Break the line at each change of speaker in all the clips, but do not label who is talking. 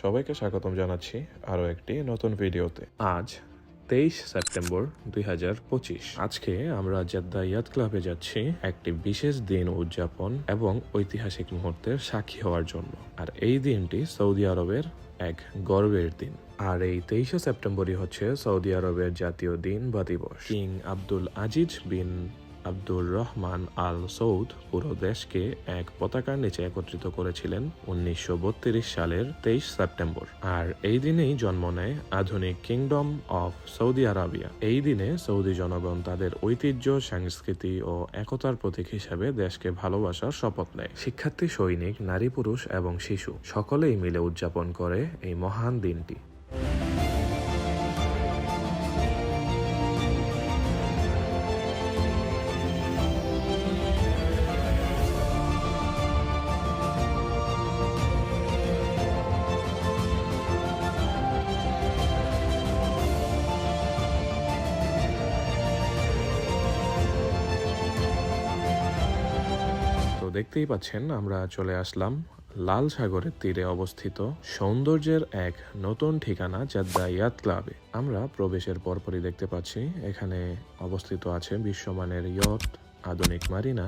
সবাইকে স্বাগতম জানাচ্ছি আরও একটি নতুন ভিডিওতে। আজ তেইশ সেপ্টেম্বর দুই হাজার পঁচিশ। আজকে আমরা জেদ্দা ইয়াত ক্লাবে যাচ্ছি একটি বিশেষ দিন উদযাপন এবং ঐতিহাসিক মুহূর্তের সাক্ষী হওয়ার জন্য। আর এই দিনটি সৌদি আরবের এক গর্বের দিন। আর এই তেইশে সেপ্টেম্বরই হচ্ছে সৌদি আরবের জাতীয় দিন বা দিবস। King Abdul Aziz bin Abdur Rahman Al Saud পুরো দেশকে এক পতাকার নিচে একত্রিত করেছিলেন উনিশশো সালের তেইশ সেপ্টেম্বর। আর এই দিনেই জন্ম নেয় আধুনিক কিংডম অফ সৌদি আরবিয়া। এই দিনে সৌদি জনগণ তাদের ঐতিহ্য, সংস্কৃতি ও একতার প্রতীক হিসেবে দেশকে ভালোবাসার শপথ নেয়। শিক্ষার্থী, সৈনিক, নারী, পুরুষ এবং শিশু সকলেই মিলে উদযাপন করে এই মহান দিনটি। দেখতেই পাচ্ছেন, আমরা চলে আসলাম লাল সাগরের তীরে অবস্থিত সৌন্দর্যের এক নতুন ঠিকানা জেদ্দা ইয়াত ক্লাবে। আমরা প্রবেশের পরপরই দেখতে পাচ্ছি, এখানে অবস্থিত আছে বিশ্বমানের ইয়ট, আধুনিক মারিনা,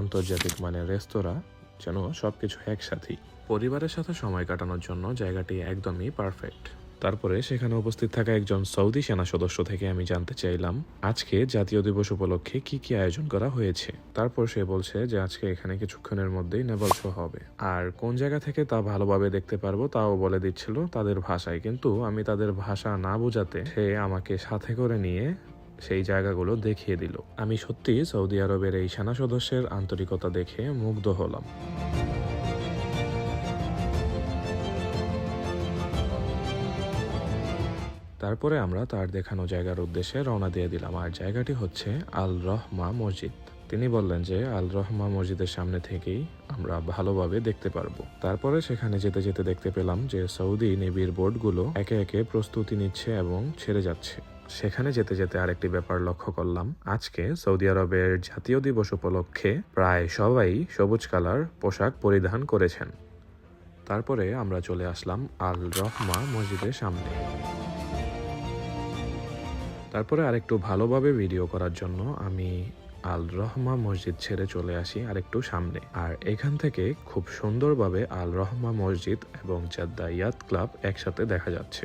আন্তর্জাতিক মানের রেস্তোরাঁ, যেন সবকিছু একসাথেই। পরিবারের সাথে সময় কাটানোর জন্য জায়গাটি একদমই পারফেক্ট তারপরে সেখানে উপস্থিত থাকা একজন সৌদি সেনা সদস্য থেকে আমি জানতে চাইলাম, আজকে জাতীয় দিবস উপলক্ষে কি কি আয়োজন করা হয়েছে। তারপর সে বলছে যে আজকে এখানে কিছুক্ষণের মধ্যেই নেভাল শো হবে। আর কোন জায়গা থেকে তা ভালোভাবে দেখতে পারব তাও বলে দিচ্ছিল তাদের ভাষায়। কিন্তু আমি তাদের ভাষা না বোঝাতে সে আমাকে সাথে করে নিয়ে সেই জায়গাগুলো দেখিয়ে দিল। আমি সত্যি সৌদি আরবের এই সেনা সদস্যের আন্তরিকতা দেখে মুগ্ধ হলাম। তারপরে আমরা তার দেখানো জায়গার উদ্দেশ্যে রওনা দিয়ে দিলাম। আর জায়গাটি হচ্ছে আল রহমা মসজিদ। তিনি বললেন যে আল রহমা মসজিদের সামনে থেকেই আমরা ভালোভাবে দেখতে পারব। তারপরে সেখানে যেতে যেতে দেখতে পেলাম যে সৌদি নেভির বোটগুলো একে একে প্রস্তুতি নিচ্ছে এবং ছেড়ে যাচ্ছে। সেখানে যেতে যেতে আরেকটি ব্যাপার লক্ষ্য করলাম। আজকে সৌদি আরবের জাতীয় দিবস উপলক্ষে প্রায় সবাই সবুজ কালার পোশাক পরিধান করেছেন। তারপরে আমরা চলে আসলাম আল রহমা মসজিদের সামনে। তারপরে আরেকটু ভালোভাবে ভিডিও করার জন্য আমি আল রহমা মসজিদ ছেড়ে চলে আসি আরেকটু সামনে। আর এখান থেকে খুব সুন্দরভাবে আল রহমা মসজিদ এবং চাদ্দা ইয়াদ ক্লাব একসাথে দেখা যাচ্ছে।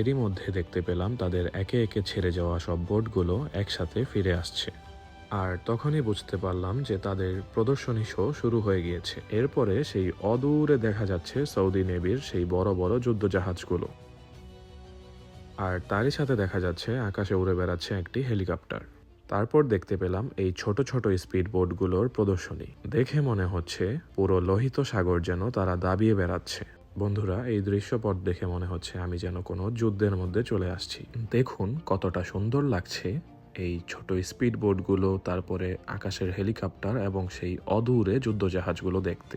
এরই মধ্যে দেখতে পেলাম তাদের একে একে ছেড়ে যাওয়া সব বোটগুলো একসাথে ফিরে আসছে। আর তখনই বুঝতে পারলাম যে তাদের প্রদর্শনী শো শুরু হয়ে গিয়েছে। এরপরে সেই অদূরে দেখা যাচ্ছে সৌদি নেভির সেই বড় বড় যুদ্ধজাহাজগুলো। আর তারই সাথে দেখা যাচ্ছে আকাশে উড়ে বেড়াচ্ছে একটি হেলিকপ্টার। তারপর দেখতে পেলাম এই ছোট ছোট স্পিড বোটগুলোর প্রদর্শনী। দেখে মনে হচ্ছে পুরো লোহিত সাগর যেন তারা দাবিয়ে বেড়াচ্ছে। বন্ধুরা, এই দৃশ্যপট দেখে মনে হচ্ছে আমি যেন কোনো যুদ্ধের মধ্যে চলে আসছি। দেখুন কতটা সুন্দর লাগছে এই ছোট স্পিড বোটগুলো তারপরে আকাশের হেলিকপ্টার এবং সেই অদূরে যুদ্ধজাহাজগুলো দেখতে।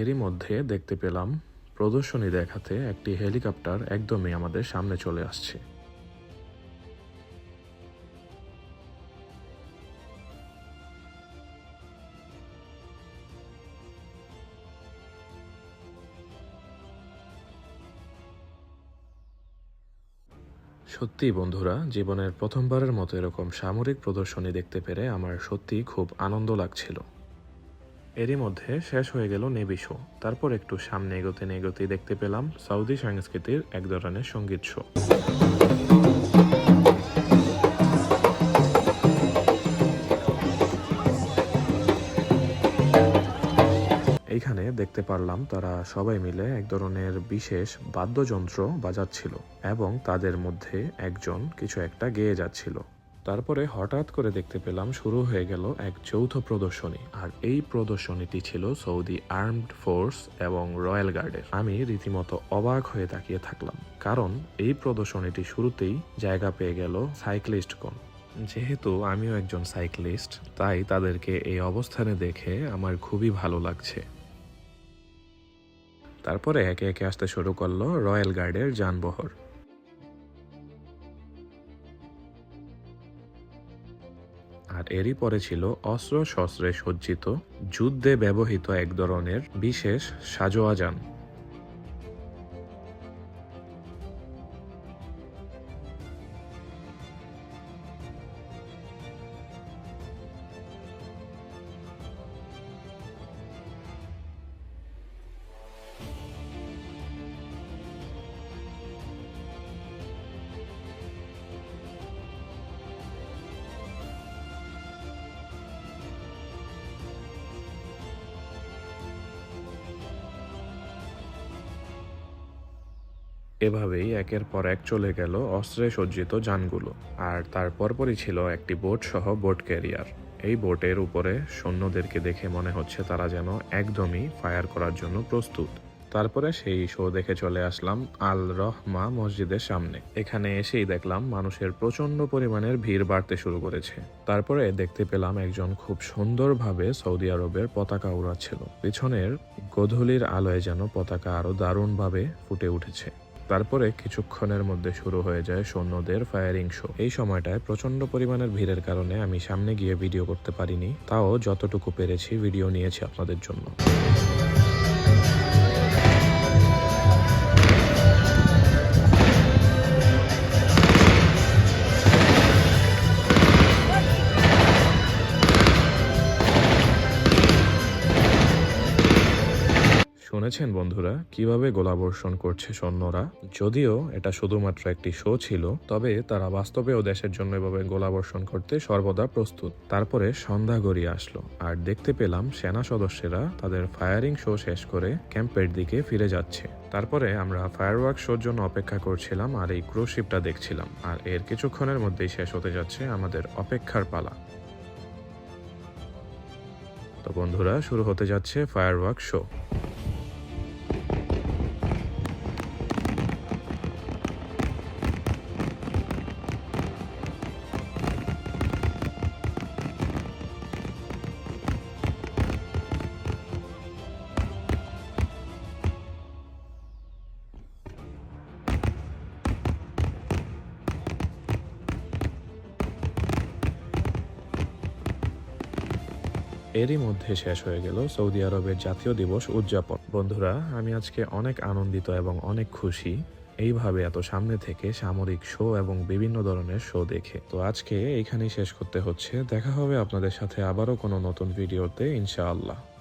এরই মধ্যে দেখতে পেলাম প্রদর্শনী দেখাতে একটি হেলিকপ্টার একদমই আমাদের সামনে চলে আসছে। সত্যি বন্ধুরা, জীবনের প্রথমবারের মতো এরকম সামরিক প্রদর্শনী দেখতে পেরে আমার সত্যি খুব আনন্দ লাগছিল। এরই মধ্যে শেষ হয়ে গেল নেভি শো। তারপর একটু সামনে এগোতে না এগোতেই দেখতে পেলাম সৌদি সংস্কৃতির এক ধরনের সংগীত শো। দেখতে পারলাম তারা সবাই মিলে এক ধরনের বিশেষ বাদ্যযন্ত্র বাজাচ্ছিল এবং তাদের মধ্যে একজন কিছু একটা গেয়ে যাচ্ছিল। তারপরে হঠাৎ করে দেখতে পেলাম শুরু হয়ে গেল এক যৌথ প্রদর্শনী আর এই প্রদর্শনীটি ছিল সৌদি আর্মড ফোর্স এবং রয়্যাল গার্ডের। আমি রীতিমতো অবাক হয়ে তাকিয়ে থাকলাম কারণ এই প্রদর্শনীটি শুরুতেই জায়গা পেয়ে গেল সাইক্লিস্টগণ যেহেতু আমিও একজন সাইক্লিস্ট, তাই তাদেরকে এই অবস্থানে দেখে আমার খুবই ভালো লাগছে। তারপরে একে একে আসতে শুরু করল রয়্যাল গার্ডের যানবহর। আর এরই পরে ছিল অস্ত্র শস্ত্রে সজ্জিত, যুদ্ধে ব্যবহৃত এক ধরনের বিশেষ সাজোয়া এভাবেই একের পর এক চলে গেল অস্ত্রে সজ্জিত যানগুলো, আর তার পরপরই ছিল একটি বোট সহ বোট ক্যারিয়ার। এই বোটের উপরে সৈন্যদেরকে দেখে মনে হচ্ছে তারা যেন একদমই ফায়ার করার জন্য প্রস্তুত। তারপরে সেই শো দেখে চলে আসলাম আল রহমা মসজিদের সামনে। এখানে এসেই দেখলাম মানুষের প্রচণ্ড পরিমাণের ভিড় বাড়তে শুরু করেছে। তারপরে দেখতে পেলাম একজন খুব সুন্দরভাবে সৌদি আরবের পতাকা উড়াচ্ছিল। পিছনের গোধূলির আলোয় যেন পতাকা আরও দারুণভাবে ফুটে উঠেছে। তারপরে কিছুক্ষণের মধ্যে শুরু হয়ে যায় সৈন্যদের ফায়ারিং শো এই সময়টায় প্রচণ্ড পরিমাণের ভিড়ের কারণে আমি সামনে গিয়ে ভিডিও করতে পারিনি, তাও যতটুকু পেরেছি ভিডিও নিয়েছি আপনাদের জন্য। শুনেছেন বন্ধুরা, কীভাবে গোলাবর্ষণ করছে সৈন্যরা? যদিও এটা শুধুমাত্র একটি শো ছিল, তবে তারা বাস্তবেও দেশের জন্য এভাবে গোলাবর্ষণ করতে সর্বদা প্রস্তুত। তারপরে সন্ধ্যা গড়িয়ে আসলো, আর দেখতে পেলাম সেনা সদস্যরা তাদের ফায়ারিং শো শেষ করে ক্যাম্পের দিকে ফিরে যাচ্ছে। তারপরে আমরা ফায়ারওয়ার্ক শোর জন্য অপেক্ষা করছিলাম আর এই ক্রুশিপটা দেখছিলাম, আর এর কিছুক্ষণের মধ্যেই শেষ হতে যাচ্ছে আমাদের অপেক্ষার পালা। তো বন্ধুরা, শুরু হতে যাচ্ছে ফায়ারওয়ার্ক শো এরই মধ্যে শেষ হয়ে গেল সৌদি আরবের জাতীয় দিবস উদযাপন। বন্ধুরা, আমি আজকে অনেক আনন্দিত এবং অনেক খুশি। এইভাবে এত সামনে থেকে সামরিক শো এবং বিভিন্ন ধরনের শো দেখে। তো আজকে এখানেই শেষ করতে হচ্ছে। দেখা হবে আপনাদের সাথে আবারও কোনো নতুন ভিডিওতে, ইনশাআল্লাহ।